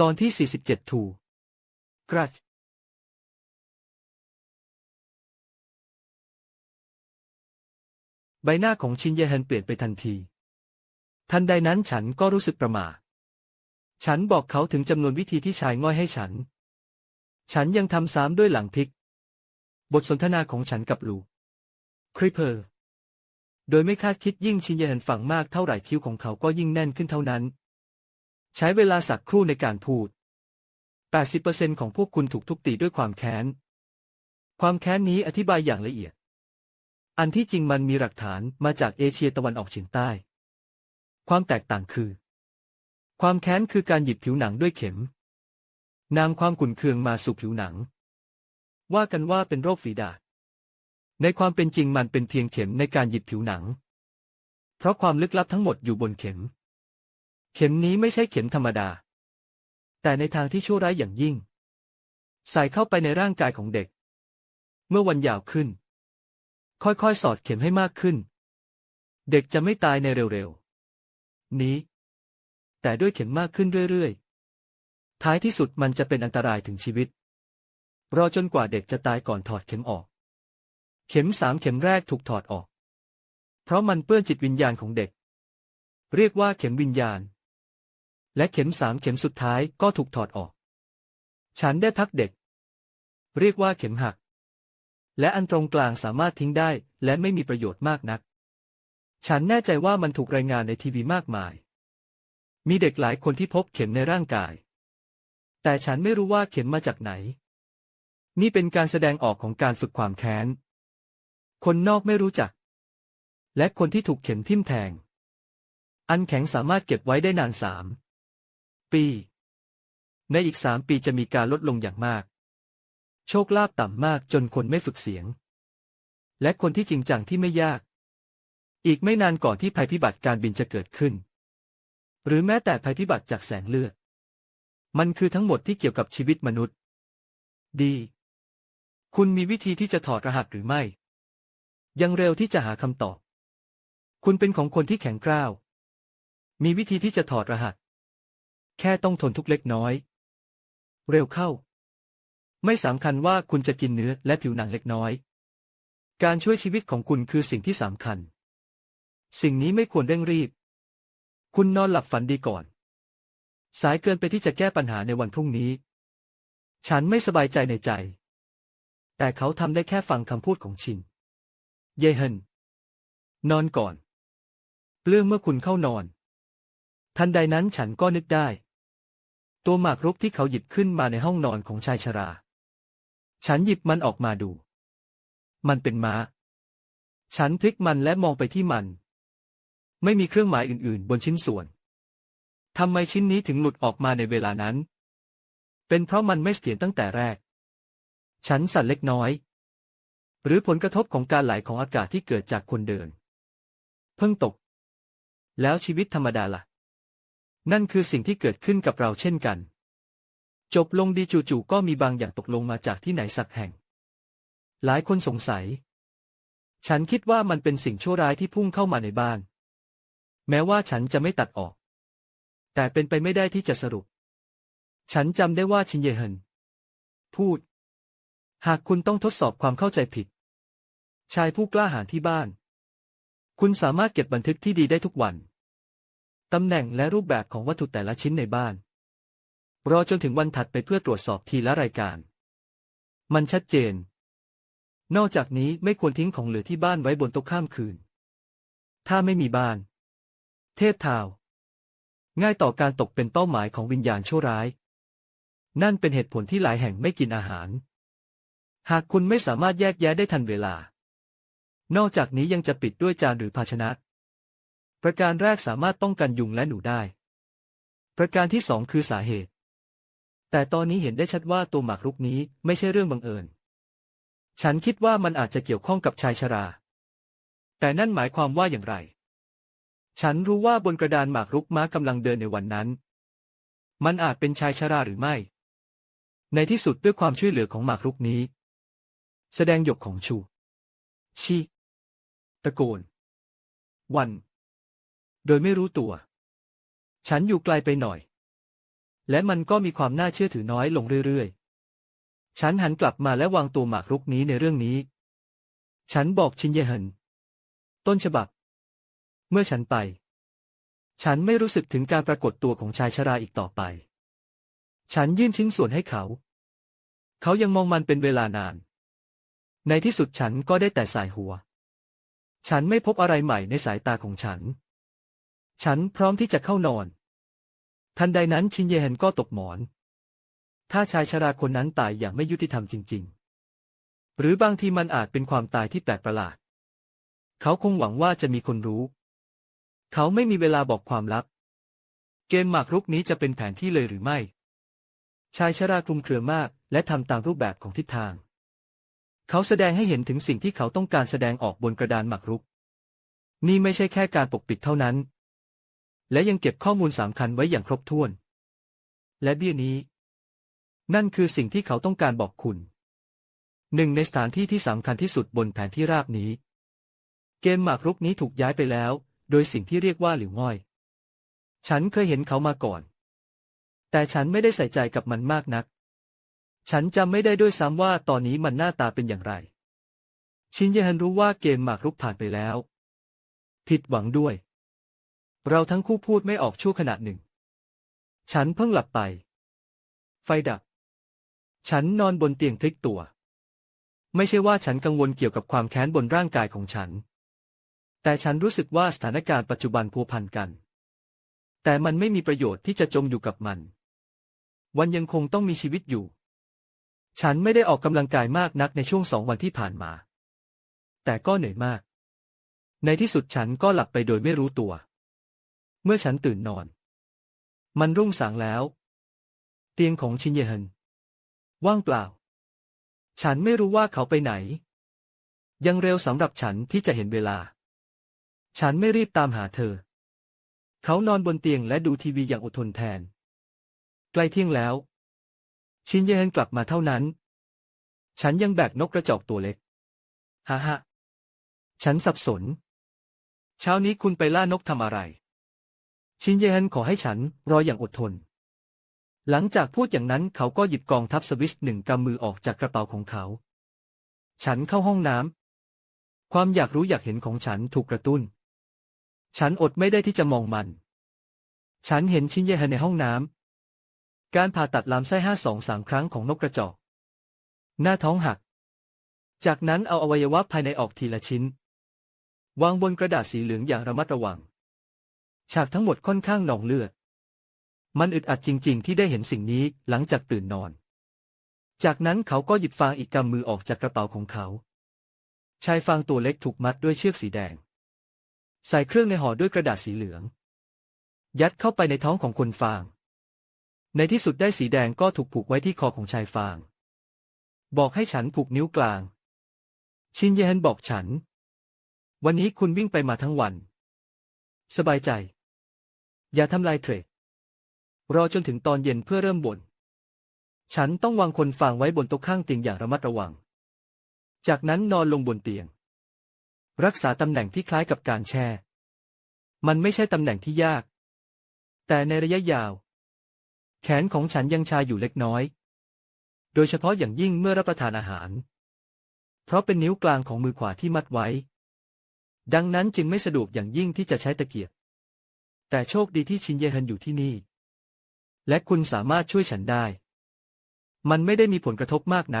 ตอนที่ 47ทูกรัชใบหน้าของชินเยฮันเปลี่ยนไปทันที ทันใดนั้นฉันก็รู้สึกประหม่าฉันบอกเขาถึงจำนวนวิธีที่ชายง่อยให้ฉัน ฉันยังทำซ้ำด้วยหลังพิก บทสนทนาของฉันกับลูคริปเปอร์ โดยไม่คาดคิดยิ่งชินเยฮันฝังมากเท่าไหร่คิ้วของเขาก็ยิ่งแน่นขึ้นเท่านั้น ใช้เวลาสักครู่ในการพูด 80%ของพวกคุณถูกทุบตีด้วยความแค้น ความแค้นนี้อธิบายอย่างละเอียด อันที่จริงมันมีหลักฐานมาจากเอเชียตะวันออกเฉียงใต้ ความแตกต่างคือ ความแค้นคือการหยิบผิวหนังด้วยเข็มนำความขุ่นเคืองมาสู่ผิวหนัง ว่ากันว่าเป็นโรคฝีดาษในความเป็นจริงมันเป็นเพียงเข็มในการหยิบผิวหนัง เพราะความลึกลับทั้งหมดอยู่บนเข็ม เข็มนี้ไม่ใช่เข็มธรรมดา แต่ในทางที่ชั่วร้ายอย่างยิ่ง ใส่เข้าไปในร่างกายของเด็ก เมื่อวันยาวขึ้น ค่อยๆ สอดเข็มให้มากขึ้น เด็กจะไม่ตายในเร็วๆ นี้ แต่ด้วยเข็มมากขึ้นเรื่อยๆ ท้ายที่สุดมันจะเป็นอันตรายถึงชีวิต รอจนกว่าเด็กจะตายก่อนถอดเข็มออก เข็มสามเข็มแรกถูกถอดออก เพราะมันเปื้อนจิตวิญญาณของเด็ก เรียกว่าเข็มวิญญาณ และเข็มสามเข็มสุดท้ายก็ถูกถอดออก ฉันได้พักเด็ก เรียกว่าเข็มหัก และอันตรงกลางสามารถทิ้งได้และไม่มีประโยชน์มากนัก ฉันแน่ใจว่ามันถูกรายงานในทีวีมากมาย มีเด็กหลายคนที่พบเข็มในร่างกาย แต่ฉันไม่รู้ว่าเข็มมาจากไหน นี่เป็นการแสดงออกของการฝึกความแค้น คนนอกไม่รู้จัก และคนที่ถูกเข็มทิ่มแทง อันแข็งสามารถเก็บไว้ได้นานสาม ปี ในอีกสามปีจะมีการลดลงอย่างมาก โชคลาภต่ำมากจนคนไม่ฝึกเสียง และคนที่จริงจังที่ไม่ยาก อีกไม่นานก่อนที่ภัยพิบัติการบินจะเกิดขึ้น หรือแม้แต่ภัยพิบัติจากแสงเลือด มันคือทั้งหมดที่เกี่ยวกับชีวิตมนุษย์ ดี คุณมีวิธีที่จะถอดรหัสหรือไม่ ยังเร็วที่จะหาคำตอบ คุณเป็นของคนที่แข็งกร้าว มีวิธีที่จะถอดรหัส แค่ต้องทนทุกเล็กน้อย เร็วเข้า ไม่สำคัญว่าคุณจะกินเนื้อและผิวหนังเล็กน้อย การช่วยชีวิตของคุณคือสิ่งที่สำคัญ สิ่งนี้ไม่ควรเร่งรีบ คุณนอนหลับฝันดีก่อน สายเกินไปที่จะแก้ปัญหาในวันพรุ่งนี้ ฉันไม่สบายใจในใจ แต่เขาทำได้แค่ฟังคำพูดของชิน เยเฮนนอนก่อนเปลื้องเมื่อคุณเข้านอน ทันใดนั้นฉันก็นึกได้ ตัวหมากรุกที่เขาหยิบขึ้นมาในห้องนอนของชายชรา ฉันหยิบมันออกมาดู มันเป็นม้า ฉันพลิกมันและมองไปที่มัน ไม่มีเครื่องหมายอื่นๆ บนชิ้นส่วนทำไมชิ้นนี้ถึงหลุดออกมาในเวลานั้น เป็นเพราะมันไม่เสถียรตั้งแต่แรก ฉันสั่นเล็กน้อย หรือผลกระทบของการไหลของอากาศที่เกิดจากคนเดิน เพิ่งตก แล้วชีวิตธรรมดาล่ะ นั่นคือสิ่งที่เกิดขึ้นกับเราเช่นกัน จบลงดีจู่ๆก็มีบางอย่างตกลงมาจากที่ไหนสักแห่ง หลายคนสงสัย ฉันคิดว่ามันเป็นสิ่งชั่วร้ายที่พุ่งเข้ามาในบ้าน แม้ว่าฉันจะไม่ตัดออก แต่เป็นไปไม่ได้ที่จะสรุป ฉันจำได้ว่าชินเยเฮินพูด หากคุณต้องทดสอบความเข้าใจผิด ชายผู้กล้าหาญที่บ้าน คุณสามารถเก็บบันทึกที่ดีได้ทุกวัน ตำแหน่งและรูปแบบของวัตถุแต่ละชิ้นในบ้าน รอจนถึงวันถัดไปเพื่อตรวจสอบทีละรายการ มันชัดเจน นอกจากนี้ไม่ควรทิ้งของเหลือที่บ้านไว้บนโต๊ะข้ามคืน ถ้าไม่มีบ้าน เทพทาว ง่ายต่อการตกเป็นเป้าหมายของวิญญาณชั่วร้าย นั่นเป็นเหตุผลที่หลายแห่งไม่กินอาหาร หากคุณไม่สามารถแยกแยะได้ทันเวลา นอกจากนี้ยังจะปิดด้วยจานหรือภาชนะ ประการแรกสามารถป้องกันยุงและหนูได้ ประการที่สองคือสาเหตุ แต่ตอนนี้เห็นได้ชัดว่าตัวหมากรุกนี้ไม่ใช่เรื่องบังเอิญ ฉันคิดว่ามันอาจจะเกี่ยวข้องกับชายชรา แต่นั่นหมายความว่าอย่างไร ฉันรู้ว่าบนกระดานหมากรุกม้ากำลังเดินในวันนั้น มันอาจเป็นชายชราหรือไม่ ในที่สุดด้วยความช่วยเหลือของหมากรุกนี้ แสดงหยกของชู ชี ตะโกน วัน โดยไม่รู้ตัว ฉันอยู่ไกลไปหน่อย และมันก็มีความน่าเชื่อถือน้อยลงเรื่อยๆ ฉันหันกลับมาและวางตัวหมากรุกนี้ในเรื่องนี้ ฉันบอกชินเยเฮินต้นฉบับ เมื่อฉันไป ฉันไม่รู้สึกถึงการปรากฏตัวของชายชราอีกต่อไป ฉันยื่นชิ้นส่วนให้เขา เขายังมองมันเป็นเวลานาน ในที่สุดฉันก็ได้แต่สายหัว ฉันไม่พบอะไรใหม่ในสายตาของฉัน ฉันพร้อมที่จะเข้านอน ทันใดนั้นชินเยเฮนก็ตกหมอน ถ้าชายชราคนนั้นตายอย่างไม่ยุติธรรมจริง ๆ หรือบางทีมันอาจเป็นความตายที่แปลกประหลาด เขาคงหวังว่าจะมีคนรู้ เขาไม่มีเวลาบอกความลับ เกมหมากรุกนี้จะเป็นแผนที่เลยหรือไม่ ชายชราคลุมเครือมาก และทำตามรูปแบบของทิศทาง เขาแสดงให้เห็นถึงสิ่งที่เขาต้องการแสดงออกบนกระดานหมากรุกนี่ไม่ใช่แค่การปกปิดเท่านั้น และยังเก็บข้อมูลสำคัญไว้อย่างครบถ้วน และเบี้ยนี้ นั่นคือสิ่งที่เขาต้องการบอกคุณ หนึ่งในสถานที่ที่สำคัญที่สุดบนแผนที่ราบนี้ เกมหมากรุกนี้ถูกย้ายไปแล้ว โดยสิ่งที่เรียกว่าหลิวง่อย ฉันเคยเห็นเขามาก่อน แต่ฉันไม่ได้ใส่ใจกับมันมากนัก ฉันจำไม่ได้ด้วยซ้ำว่าตอนนี้มันหน้าตาเป็นอย่างไร ชินเยฮันรู้ว่าเกมหมากรุกผ่านไปแล้ว ผิดหวังด้วย เราทั้งคู่พูดไม่ออกชั่วขณะหนึ่ง ฉันเพิ่งหลับไป ไฟดับ ฉันนอนบนเตียงพลิกตัว ไม่ใช่ว่าฉันกังวลเกี่ยวกับความแค้นบนร่างกายของฉัน แต่ฉันรู้สึกว่าสถานการณ์ปัจจุบันพัวพันกัน แต่มันไม่มีประโยชน์ที่จะจมอยู่กับมัน วันยังคงต้องมีชีวิตอยู่ ฉันไม่ได้ออกกำลังกายมากนักในช่วงสองวันที่ผ่านมา แต่ก็เหนื่อยมาก ในที่สุดฉันก็หลับไปโดยไม่รู้ตัว เมื่อฉันตื่นนอน มันรุ่งสางแล้ว เตียงของชินเยฮินว่างเปล่า ฉันไม่รู้ว่าเขาไปไหน ยังเร็วสำหรับฉันที่จะเห็นเวลา ฉันไม่รีบตามหาเธอ เขานอนบนเตียงและดูทีวีอย่างอดทนแทน ใกล้เที่ยงแล้ว ชินเยฮินกลับมาเท่านั้น ฉันยังแบกนกกระจอกตัวเล็กฮ่าฮ่าฉันสับสน เช้านี้คุณไปล่านกทำอะไร ชินเยฮินขอให้ฉันรออย่างอดทน หลังจากพูดอย่างนั้นเขาก็หยิบกองทัพสวิสหนึ่งกำมือออกจากกระเป๋าของเขา ฉันเข้าห้องน้ำ ความอยากรู้อยากเห็นของฉันถูกกระตุ้น ฉันอดไม่ได้ที่จะมองมัน ฉันเห็นชินเยฮินในห้องน้ำ การผ่าตัดลำไส้ห้าสองสามครั้งของนกกระจอก หน้าท้องหัก จากนั้นเอาอวัยวะภายในออกทีละชิ้น วางบนกระดาษสีเหลืองอย่างระมัดระวัง ฉากทั้งหมดค่อนข้างหนองเลือด มันอึดอัดจริง ๆ ที่ได้เห็นสิ่งนี้หลังจากตื่นนอน จากนั้นเขาก็หยิบฟางอีกกำมือออกจากกระเป๋าของเขา ชายฟางตัวเล็กถูกมัดด้วยเชือกสีแดง ใส่เครื่องในห่อด้วยกระดาษสีเหลือง ยัดเข้าไปในท้องของคนฟาง ในที่สุดได้สีแดงก็ถูกผูกไว้ที่คอของชายฟาง บอกให้ฉันผูกนิ้วกลาง ชินเยฮันบอกฉัน วันนี้คุณวิ่งไปมาทั้งวัน สบายใจ อย่าทำลายเทรด รอจนถึงตอนเย็นเพื่อเริ่มบ่น ฉันต้องวางคนฟางไว้บนโต๊ะข้างเตียงอย่างระมัดระวัง จากนั้นนอนลงบนเตียง รักษาตำแหน่งที่คล้ายกับการแช่ มันไม่ใช่ตำแหน่งที่ยาก แต่ในระยะยาว แขนของฉันยังชาอยู่เล็กน้อย โดยเฉพาะอย่างยิ่งเมื่อรับประทานอาหาร เพราะเป็นนิ้วกลางของมือขวาที่มัดไว้ ดังนั้นจึงไม่สะดวกอย่างยิ่งที่จะใช้ตะเกียบ แต่โชคดีที่ชินเยฮันอยู่ที่นี่ และคุณสามารถช่วยฉันได้ มันไม่ได้มีผลกระทบมากนัก